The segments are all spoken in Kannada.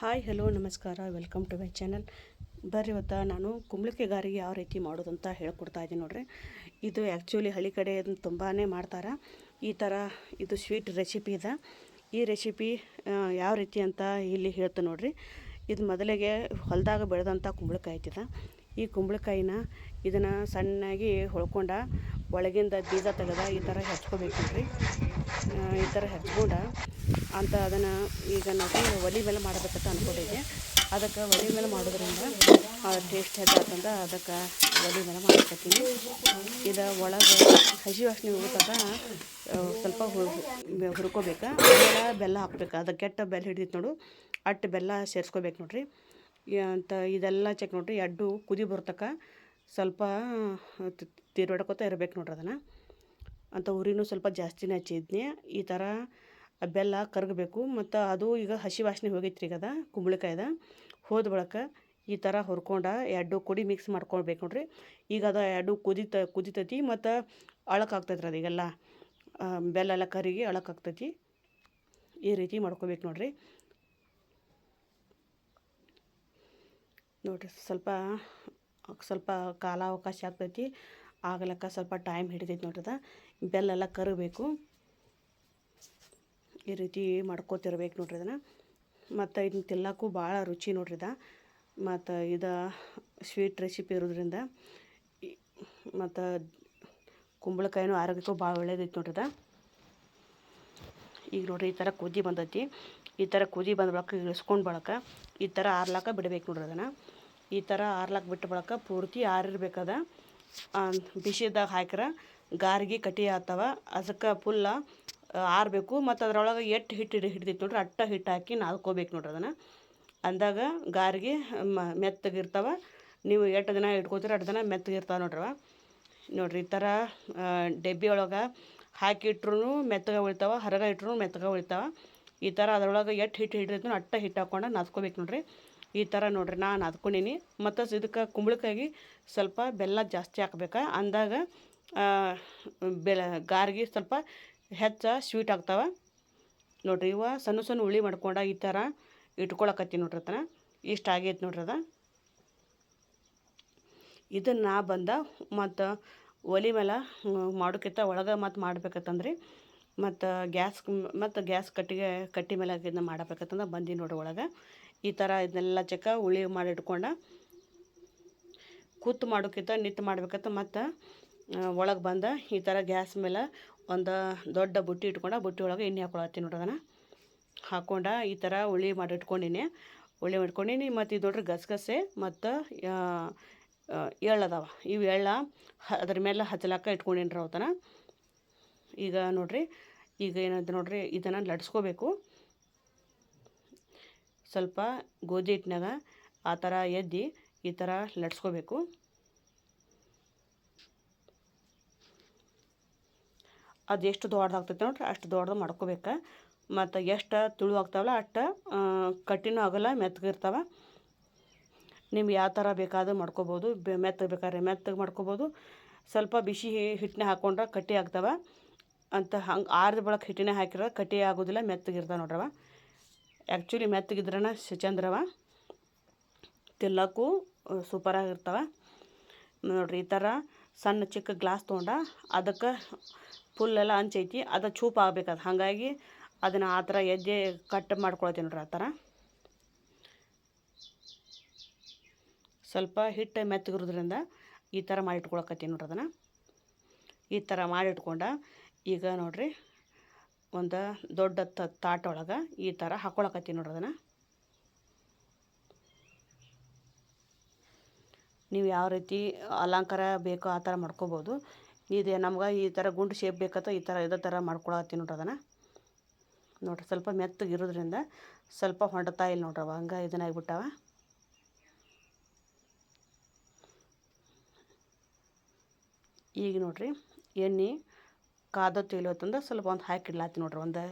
ಹಾಯ್ ಹಲೋ ನಮಸ್ಕಾರ ವೆಲ್ಕಮ್ ಟು ಮೈ ಚಾನಲ್ ಬರ್ರಿ ಇವತ್ತು ನಾನು ಕುಂಬಳಕಾಯಿ ಗಾರಿಗೆ ಯಾವ ರೀತಿ ಮಾಡೋದು ಅಂತ ಹೇಳ್ಕೊಡ್ತಾ ಇದ್ದೀನಿ ನೋಡ್ರಿ. ಇದು ಆ್ಯಕ್ಚುಲಿ ಹಳ್ಳಿ ಕಡೆ ಅದನ್ನು ತುಂಬಾ ಮಾಡ್ತಾರೆ. ಈ ಥರ ಇದು ಸ್ವೀಟ್ ರೆಸಿಪಿ ಇದೆ. ಈ ರೆಸಿಪಿ ಯಾವ ರೀತಿ ಅಂತ ಇಲ್ಲಿ ಹೇಳ್ತೀನಿ ನೋಡ್ರಿ. ಇದು ಮೊದಲಿಗೆ ಹೊಲದಾಗ ಬೆಳೆದಂಥ ಕುಂಬಳಕಾಯಿ ಐತಿದ ಈ ಕುಂಬಳಕಾಯಿನ ಇದನ್ನು ಸಣ್ಣಾಗಿ ಹೊಳ್ಕೊಂಡ ಒಳಗಿಂದ ಬೀಜ ತೆಗೆದ ಈ ಥರ ಹೆಚ್ಕೊಬೇಕು ನೋಡ್ರಿ ಈ ಥರ ಹೆಚ್ಕೊಂಡ ಅಂತ ಅದನ್ನು ಈಗ ನಾವು ಒಲೆ ಮೇಲೆ ಮಾಡಬೇಕಂತ ಅನ್ಕೊಂಡಿದ್ದೆ. ಅದಕ್ಕೆ ಒಲೆ ಮೇಲೆ ಮಾಡೋದ್ರಿಂದ ಟೇಸ್ಟ್ ಹೆಚ್ಚಾತಂದ ಅದಕ್ಕೆ ಒಲೆ ಮೇಲೆ ಮಾಡ್ಕೊತೀನಿ. ಇದು ಒಳಗೆ ಹಸಿ ವಾಸನೆ ಹೋಗ್ತದ ಸ್ವಲ್ಪ ಹುರ್ಕೋಬೇಕು. ಆಮೇಲೆ ಬೆಲ್ಲ ಹಾಕ್ಬೇಕು. ಅದು ಕೆಟ್ಟ ಬೆಲ್ಲ ಹಿಡಿದಿತ್ತು ನೋಡು. ಅಟ್ಟು ಬೆಲ್ಲ ಸೇರಿಸ್ಕೋಬೇಕು ನೋಡ್ರಿ. ಅಂತ ಇದೆಲ್ಲ ಚೆಕ್ ನೋಡ್ರಿ, ಎಡ್ಡು ಕುದಿ ಬರ್ತಕ್ಕ. ಸ್ವಲ್ಪ ತಿರುವಾಡ್ಕೊತ ಇರ್ಬೇಕು ನೋಡ್ರಿ ಅದನ್ನು. ಅಂತ ಉರಿನೂ ಸ್ವಲ್ಪ ಜಾಸ್ತಿನೇ ಹಚ್ಚಿದ್ನಿ. ಈ ಥರ ಬೆಲ್ಲ ಕರಗಬೇಕು. ಮತ್ತು ಅದು ಈಗ ಹಸಿ ವಾಸನೆ ಹೋಗೈತ್ರಿ ಈಗ ಅದ ಕುಂಬಳಕಾಯ್ದ ಹೋದ ಬಳಿಕ ಈ ಥರ ಹುರ್ಕೊಂಡ ಎರಡು ಕುಡಿ ಮಿಕ್ಸ್ ಮಾಡ್ಕೊಳ್ಬೇಕು ನೋಡ್ರಿ. ಈಗ ಅದು ಎರಡು ಕುದಿತ, ಕುದಿತೈತಿ ಮತ್ತು ಅಳಕಾಗ್ತೈತ್ರಿ ಅದೀಗೆಲ್ಲ ಬೆಲ್ಲ ಎಲ್ಲ ಕರಗಿ ಅಳಕಾಗ್ತೈತಿ ಈ ರೀತಿ ಮಾಡ್ಕೋಬೇಕು ನೋಡ್ರಿ. ನೋಡ್ರಿ ಸ್ವಲ್ಪ ಸ್ವಲ್ಪ ಕಾಲಾವಕಾಶ ಆಗ್ತೈತಿ. ಆಗ್ಲಕ್ಕ ಸ್ವಲ್ಪ ಟೈಮ್ ಹಿಡಿತೈತಿ ನೋಡ್ರಿ ಬೆಲ್ಲೆಲ್ಲ ಕರಗಬೇಕು ಈ ರೀತಿ ಮಾಡ್ಕೋತಿರ್ಬೇಕು ನೋಡ್ರಿ ಅದನ್ನು. ಮತ್ತು ಇದನ್ನ ತಿನ್ನಕ್ಕೂ ಭಾಳ ರುಚಿ ನೋಡ್ರಿದ ಮತ್ತು ಇದು ಸ್ವೀಟ್ ರೆಸಿಪಿ ಇರೋದ್ರಿಂದ ಮತ್ತು ಕುಂಬಳಕಾಯಿನೂ ಆರೋಗ್ಯಕ್ಕೂ ಭಾಳ ಒಳ್ಳೇದೈತಿ ನೋಡ್ರಿ ಇದ ಈಗ ನೋಡ್ರಿ ಈ ಥರ ಕುದಿ ಬಂದೈತಿ. ಈ ಥರ ಕುದಿ ಬಂದ ಬಳಕ ಇಳಿಸ್ಕೊಂಡು ಬಳಕ ಈ ಥರ ಆರ್ಲಾಕ ಬಿಡಬೇಕು ನೋಡ್ರಿ ಅದನ್ನು. ಈ ಥರ ಆರ್ಲಾಕ್ ಬಿಟ್ಟ ಪೂರ್ತಿ ಆರಿರ್ಬೇಕದ ಬಿಸಿದಾಗ ಹಾಕ್ರೆ ಗಾರ್ಗಿ ಕಟಿ ಆಗ್ತವ ಅದಕ್ಕೆ ಪುಲ್ಲ ಆರಬೇಕು. ಮತ್ತು ಅದರೊಳಗೆ ಎಟ್ಟು ಹಿಟ್ಟು ಹಿಡಿ ಹಿಡ್ದಿತ್ತು ನೋಡ್ರಿ, ಅಟ್ಟ ಹಿಟ್ಟು ಹಾಕಿ ನಾದ್ಕೋಬೇಕು ನೋಡ್ರಿ ಅದನ್ನು. ಅಂದಾಗ ಗಾರ್ಗಿ, ಮ ಮೆತ್ತಗಿರ್ತಾವ ನೀವು ಎಟ್ಟು ದಿನ ಇಟ್ಕೋತೀರ ಅಷ್ಟು ದಿನ ಮೆತ್ತಗಿರ್ತಾವೆ ನೋಡ್ರವ. ನೋಡ್ರಿ ಈ ಥರ ಡಬ್ಬಿ ಒಳಗೆ ಹಾಕಿಟ್ರು ಮೆತ್ತಗೆ ಉಳಿತಾವ, ಹರಗ ಇಟ್ರು ಮೆತ್ತಗೆ ಉಳಿತಾವ. ಈ ಥರ ಅದರೊಳಗೆ ಎಟ್ಟು ಹಿಟ್ಟು ಹಿಡಿದ್ರು ಅಟ್ಟ ಹಿಟ್ಟು ಹಾಕ್ಕೊಂಡು ನಾದ್ಕೋಬೇಕು ನೋಡ್ರಿ. ಈ ಥರ ನೋಡ್ರಿ, ನಾನು ಅದ್ಕೊಂಡೀನಿ. ಮತ್ತು ಇದಕ್ಕೆ ಕುಂಬಳಕಾಯಿಗೆ ಸ್ವಲ್ಪ ಬೆಲ್ಲ ಜಾಸ್ತಿ ಹಾಕ್ಬೇಕು. ಅಂದಾಗ ಬೆಲ್ಲ ಗಾರ್ಗಿ ಸ್ವಲ್ಪ ಹೆಚ್ಚು ಸ್ವೀಟ್ ಆಗ್ತಾವೆ. ನೋಡ್ರಿ, ಇವ ಸಣ್ಣ ಸಣ್ಣ ಹುಳಿ ಮಾಡ್ಕೊಂಡ ಈ ಥರ ಇಟ್ಕೊಳಕತ್ತೀನಿ ನೋಡ್ರಿ ಅದನ್ನ ಇಷ್ಟ ಆಗೈತೆ ನೋಡ್ರಿ ಅದ. ಇದನ್ನು ನಾ ಬಂದ ಮತ್ತು ಒಲೆ ಮೇಲೆ ಮಾಡೋಕ್ಕಿಂತ ಒಳಗೆ ಮತ್ತು ಮಾಡ್ಬೇಕತ್ತಂದ್ರಿ ಮತ್ತು ಗ್ಯಾಸ್ ಮತ್ತು ಗ್ಯಾಸ್ ಕಟ್ಟಿಗೆ, ಕಟ್ಟಿ ಮೇಲೆ ಇದನ್ನ ಮಾಡಬೇಕತ್ತಂದ್ರೆ ಬಂದು ನೋಡ್ರಿ ಒಳಗೆ. ಈ ಥರ ಇದನ್ನೆಲ್ಲ ಚಕ್ಕ ಉಳಿ ಮಾಡಿ ಇಟ್ಕೊಂಡ ಕೂತು ಮಾಡೋಕ್ಕಿಂತ ನಿತ್ತು ಮಾಡ್ಬೇಕಂತ ಮತ್ತು ಒಳಗೆ ಬಂದ ಈ ಥರ ಗ್ಯಾಸ್ ಮೇಲೆ ಒಂದು ದೊಡ್ಡ ಬುಟ್ಟಿ ಇಟ್ಕೊಂಡು, ಬುಟ್ಟಿ ಒಳಗೆ ಎಣ್ಣೆ ಹಾಕೊಳತ್ತೀನಿ ನೋಡ್ರಿ ಅದನ್ನು. ಹಾಕೊಂಡ ಈ ಥರ ಉಳಿ ಮಾಡಿ ಇಟ್ಕೊಂಡಿನಿ ಉಳ್ಳಿ ಮಾಡ್ಕೊಂಡಿನಿ ಮತ್ತು ಇದು ನೋಡ್ರಿ ಗಸಗಸೆ ಮತ್ತು ಎಳ್ಳದವ ಇವು ಎಳ್ಳ ಅದ್ರ ಮೇಲೆ ಹಚ್ಚಲಾಕ ಇಟ್ಕೊಂಡಿನಿ ರೀ ಅವತನ ಈಗ ನೋಡ್ರಿ, ಈಗ ಏನಂತ ನೋಡ್ರಿ ಇದನ್ನು ಲಟ್ಸ್ಕೋಬೇಕು. ಸ್ವಲ್ಪ ಗೋಧಿ ಹಿಟ್ಟಿನಾಗ ಆ ಥರ ಎದ್ದು ಈ ಥರ ಲಟ್ಸ್ಕೋಬೇಕು. ಅದು ಎಷ್ಟು ದೊಡ್ಡದಾಗ್ತೈತೆ ನೋಡ್ರಿ, ಅಷ್ಟು ದೊಡ್ಡದು ಮಾಡ್ಕೋಬೇಕು. ಮತ್ತು ಎಷ್ಟು ತುಳು ಆಗ್ತಾವಲ್ಲ ಅಷ್ಟು ಕಟ್ಟಿನೂ ಆಗಲ್ಲ ಮೆತ್ತಗಿರ್ತಾವ ನಿಮ್ಗೆ ಯಾವ ಥರ ಬೇಕಾದ್ರೂ ಮಾಡ್ಕೋಬೋದು ಮೆತ್ತಗೆ ಬೇಕಾದ್ರೆ ಮೆತ್ತಗೆ ಮಾಡ್ಕೋಬೋದು. ಸ್ವಲ್ಪ ಬಿಸಿ ಹಿಟ್ಟನ್ನ ಹಾಕ್ಕೊಂಡ್ರೆ ಕಟ್ಟಿ ಆಗ್ತಾವ. ಅಂತ ಹಂಗೆ ಆರ್ದ ಬಳಕೆ ಹಿಟ್ಟಿನ ಹಾಕಿರೋ ಕಟ್ಟಿ ಆಗೋದಿಲ್ಲ ಮೆತ್ತಗಿರ್ತಾವೆ ನೋಡ್ರವ. ಆ್ಯಕ್ಚುಲಿ ಮೆತ್ತಗಿದ್ರನ ಚಂದ್ರವ ತಿನ್ನಕ್ಕೂ ಸೂಪರಾಗಿರ್ತವೆ ನೋಡ್ರಿ, ಈ ಥರ ಸಣ್ಣ ಚಿಕ್ಕ ಗ್ಲಾಸ್ ತೊಗೊಂಡ ಅದಕ್ಕೆ ಫುಲ್ಲೆಲ್ಲ ಹಂಚೈತಿ ಅದು ಚೂಪ್ ಹಾಗಾಗಿ ಅದನ್ನು ಆ ಥರ ಎದ್ದೆ ಕಟ್ ಮಾಡ್ಕೊಳ್ತೀನಿ ನೋಡ್ರಿ ಆ ಥರ ಸ್ವಲ್ಪ ಹಿಟ್ಟು ಮೆತ್ತಗಿರೋದ್ರಿಂದ ಈ ಥರ ಮಾಡಿ ಇಟ್ಕೊಳಕತ್ತೀನಿ ನೋಡ್ರಿ ಅದನ್ನು. ಈ ಥರ ಮಾಡಿಟ್ಕೊಂಡ ಈಗ ನೋಡ್ರಿ ಒಂದು ದೊಡ್ಡ ತ ತಾಟ ಒಳಗೆ ಈ ಥರ ಹಾಕ್ಕೊಳಕತ್ತೀನಿ ನೋಡ್ರಿ ಅದನ್ನು. ನೀವು ಯಾವ ರೀತಿ ಅಲಂಕಾರ ಬೇಕೋ ಆ ಥರ ಮಾಡ್ಕೋಬೋದು. ಇದು ನಮ್ಗೆ ಈ ಥರ ಗುಂಡು ಶೇಪ್ ಬೇಕತ್ತ ಈ ಥರ ಇದೇ ಥರ ಮಾಡ್ಕೊಳತ್ತೀನಿ ನೋಡ್ರಿ ಅದನ್ನು. ನೋಡ್ರಿ ಸ್ವಲ್ಪ ಮೆತ್ತಗೆ ಇರೋದ್ರಿಂದ ಸ್ವಲ್ಪ ಹೊಂಡತಾ ಇಲ್ಲ ನೋಡ್ರಿ ಅವ, ಹಂಗೆ ಇದನ್ನಾಗ್ಬಿಟ್ಟವ ಈಗ ನೋಡ್ರಿ ಎಣ್ಣೆ ಕಾದತ್ತಿ ಇಲ್ಲತ್ತಂದ್ರೆ ಸ್ವಲ್ಪ ಒಂದು ಹಾಕಿಡ್ಲಾತಿ ನೋಡ್ರಿ, ಒಂದು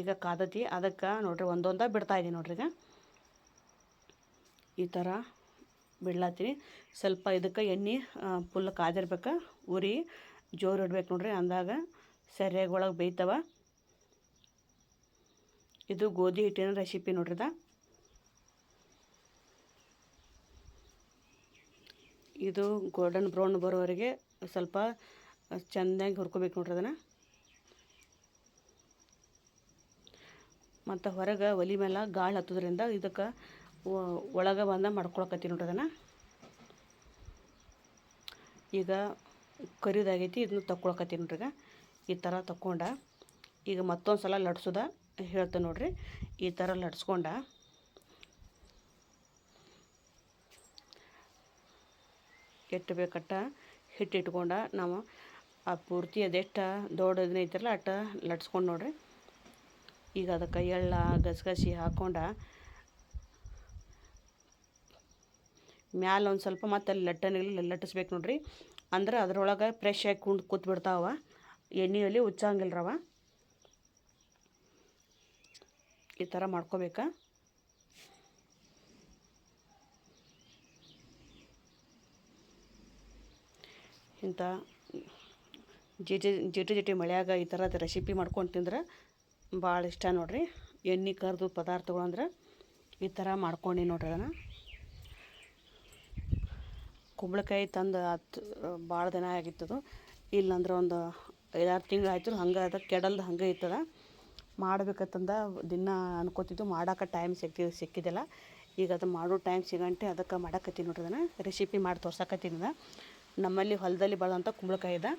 ಈಗ ಕಾದತಿ. ಅದಕ್ಕೆ ನೋಡ್ರಿ ಒಂದೊಂದು ಬಿಡ್ತಾ ಇದೀನಿ ನೋಡ್ರಿ ಈಗ. ಈ ಥರ ಬಿಡ್ಲಾತೀನಿ ಸ್ವಲ್ಪ ಇದಕ್ಕೆ ಎಣ್ಣೆ ಫುಲ್ ಕಾದಿರ್ಬೇಕು. ಉರಿ, ಜೋರು ಇಡ್ಬೇಕು ನೋಡ್ರಿ. ಅಂದಾಗ ಸರಿಯಾಗಿ ಒಳಗೆ ಬೇಯ್ತವ. ಇದು ಗೋಧಿ ಹಿಟ್ಟಿನ ರೆಸಿಪಿ ನೋಡ್ರಿದ ಇದು ಗೋಲ್ಡನ್ ಬ್ರೌನ್ ಬರೋವರೆಗೆ ಸ್ವಲ್ಪ ಚೆಂದಾಗಿ ಹುರ್ಕೋಬೇಕು ನೋಡ್ರಿ ಅದನ್ನು. ಮತ್ತು ಹೊರಗೆ ಒಲಿ ಮೇಲೆ ಗಾಳಿ ಹತ್ತೋದ್ರಿಂದ ಇದಕ್ಕೆ ಒಳಗೆ ಬಂದ ಮಾಡ್ಕೊಳಕತ್ತೀನಿ ನೋಡ್ರಿ ಅದನ್ನು. ಈಗ ಕರಿದಾಗೈತಿ, ಇದನ್ನ ತಕ್ಕೊಳಕತ್ತೀನಿ ನೋಡ್ರಿ ಈಗ. ಈ ಥರ ತಕ್ಕೊಂಡ. ಈಗ ಮತ್ತೊಂದು ಸಲ ಲಟ್ಸೋದ ಹೇಳ್ತೇನೆ ನೋಡ್ರಿ. ಈ ಥರ ಲಟ್ಸ್ಕೊಂಡ. ಎಟ್ಟು ಬೇಕಟ್ಟ ಹಿಟ್ಟು ಇಟ್ಕೊಂಡ ನಾವು ಆ ಪೂರ್ತಿ ಅದೆಷ್ಟು ದೊಡ್ಡದು ಐತಲ್ಲ ಅಟ್ಟ ಲಟ್ಸ್ಕೊಂಡು ನೋಡ್ರಿ. ಈಗ ಅದಕ್ಕೆ ಎಳ್ಳ, ಗಸಗಸಿ ಹಾಕ್ಕೊಂಡ ಮ್ಯಾಲ ಒಂದು ಸ್ವಲ್ಪ ಮತ್ತೆ ಅಲ್ಲಿ ಲಟ್ಟಣಿಗೆ ಲಟ್ಟಿಸ್ಬೇಕು ನೋಡ್ರಿ. ಅಂದ್ರೆ ಅದ್ರೊಳಗೆ ಫ್ರೆಶ್ ಆಗಿ ಕುಂಡು ಕೂತ್ ಬಿಡ್ತಾವ. ಎಣ್ಣೆಯಲ್ಲಿ ಉಚ್ಚಂಗಿಲ್ರವ ಈ ಥರ ಮಾಡ್ಕೋಬೇಕಾ. ಇಂಥ ಜಿಟಿ ಜಿಟಿ ಜಿಟಿ ಮಳೆಯಾಗ ಈ ಥರದ ರೆಸಿಪಿ ಮಾಡ್ಕೊಂಡು ತಿಂದ್ರೆ ಭಾಳ ಇಷ್ಟ ನೋಡ್ರಿ. ಎಣ್ಣೆ ಕರೆದು ಪದಾರ್ಥಗಳು ಈ ಥರ ಮಾಡ್ಕೊಂಡು ನೋಡಿರಿ ಅದನ್ನು. ಕುಂಬಳಕಾಯಿ ತಂದು ಹತ್ತು ಭಾಳ ದಿನ ಆಗಿತ್ತದು ಇಲ್ಲಂದ್ರೆ ಒಂದು ಐದಾರು ತಿಂಗಳು ಆಯ್ತು ಹಂಗೆ ಅದ, ಕೆಡಲ್ದು ಹಂಗೆ ಇತ್ತದ. ಮಾಡ್ಬೇಕಂತಂದ ದಿನ ಅನ್ಕೋತಿದ್ದು ಮಾಡೋಕೆ ಟೈಮ್ ಸಿಕ್ತಿ ಸಿಕ್ಕಿದ್ದಿಲ್ಲ ಈಗ ಅದು ಮಾಡೋ ಟೈಮ್ ಸಿಗಂಟೆ ಅದಕ್ಕೆ ಮಾಡಕತ್ತೀನಿ ನೋಡಿರಿ ಅದನ್ನು. ರೆಸಿಪಿ ಮಾಡಿ ತೋರ್ಸಕತ್ತೀನಿ ನಮ್ಮಲ್ಲಿ ಹೊಲದಲ್ಲಿ ಬೆಳೆದಂಥ ಕುಂಬಳಕಾಯಿ ಇದೆ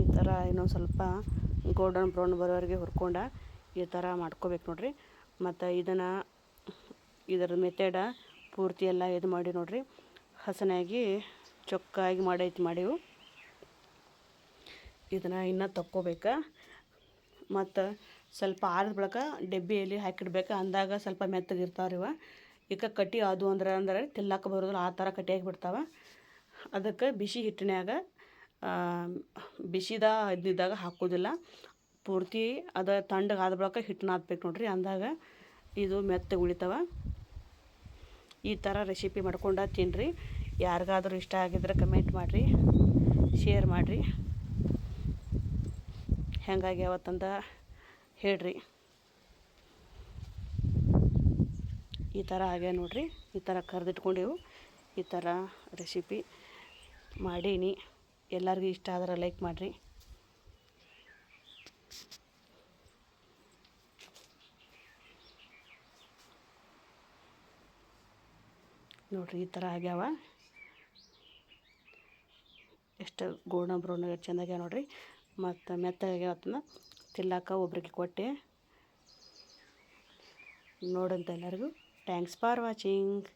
ಈ ಥರ ಇನ್ನೊಂದು ಸ್ವಲ್ಪ ಗೋಲ್ಡನ್ ಬ್ರೌನ್ ಬರೋವರೆಗೆ ಹುರ್ಕೊಂಡ ಈ ಥರ ಮಾಡ್ಕೋಬೇಕು ನೋಡಿರಿ. ಮತ್ತು ಇದನ್ನು ಇದರ ಮೆಥಡ ಪೂರ್ತಿ ಎಲ್ಲ ಇದು ಮಾಡಿ ನೋಡಿರಿ. ಹಸನಾಗಿ ಚೊಕ್ಕಾಗಿ ಮಾಡೈತಿ ಮಾಡಿವು ಇದನ್ನು ಇನ್ನೂ ತಕ್ಕೋಬೇಕು. ಮತ್ತು ಸ್ವಲ್ಪ ಆರಿದ ಬಳಿಕ ಡಬ್ಬಿಯಲ್ಲಿ ಹಾಕಿಡ್ಬೇಕು. ಅಂದಾಗ ಸ್ವಲ್ಪ ಮೆತ್ತಗಿರ್ತಾವ್ರಿ ಇವ. ಈಗ ಕಟ್ಟಿ ಅದು ಅಂದ್ರೆ ಅಂದ್ರೆ ತಿಲ್ಲಕ್ಕೆ ಬರೋದಿಲ್ಲ. ಆ ಥರ ಕಟ್ಟಿಯಾಗಿ ಬಿಡ್ತಾವೆ. ಅದಕ್ಕೆ ಬಿಸಿ ಹಿಟ್ಟಿನ್ಯಾಗ ಬಿಸಿದ ಇದ್ದಿದ್ದಾಗ ಹಾಕೋದಿಲ್ಲ. ಪೂರ್ತಿ ಅದು ತಣ್ಣಗೆ ಆದ ಬಳಿಕ ಹಿಟ್ಟನ್ನ ಹಾಕ್ಬೇಕು ನೋಡ್ರಿ. ಅಂದಾಗ ಇದು ಮೆತ್ತಗೆ ಉಳಿತಾವ. ಈ ಥರ ರೆಸಿಪಿ ಮಾಡ್ಕೊಂಡು ತಿನ್ನಿರಿ ಯಾರಿಗಾದ್ರೂ ಇಷ್ಟ ಆಗಿದ್ರೆ ಕಮೆಂಟ್ ಮಾಡಿರಿ ಶೇರ್ ಮಾಡಿರಿ. ಹೆಂಗಾಗಿ ಅವತ್ತಂದ ಹೇಳ್ರಿ. ಈ ಥರ ಆಗ್ಯಾವ ನೋಡ್ರಿ. ಈ ಥರ ಕರೆದಿಟ್ಕೊಂಡೆವು. ಈ ಥರ ರೆಸಿಪಿ ಮಾಡೀನಿ. ಎಲ್ಲರಿಗೂ ಇಷ್ಟ ಆದ್ರೆ ಲೈಕ್ ಮಾಡಿರಿ. ನೋಡಿರಿ ಈ ಥರ ಆಗ್ಯಾವ. ಎಷ್ಟು ಗೋಲ್ಡನ್ ಬ್ರೌನ್ ಚೆಂದಾಗ್ಯಾವ ನೋಡಿರಿ. ಮತ್ತು ಮೆತ್ತಗಾಗ್ಯಾವ ಅದನ್ನು ತಿಲ್ಲಾಕ ಒಬ್ರಿಗೆ ಕೊಟ್ಟೆ. ನೋಡಂತ ಎಲ್ಲರಿಗೂ. Thanks for watching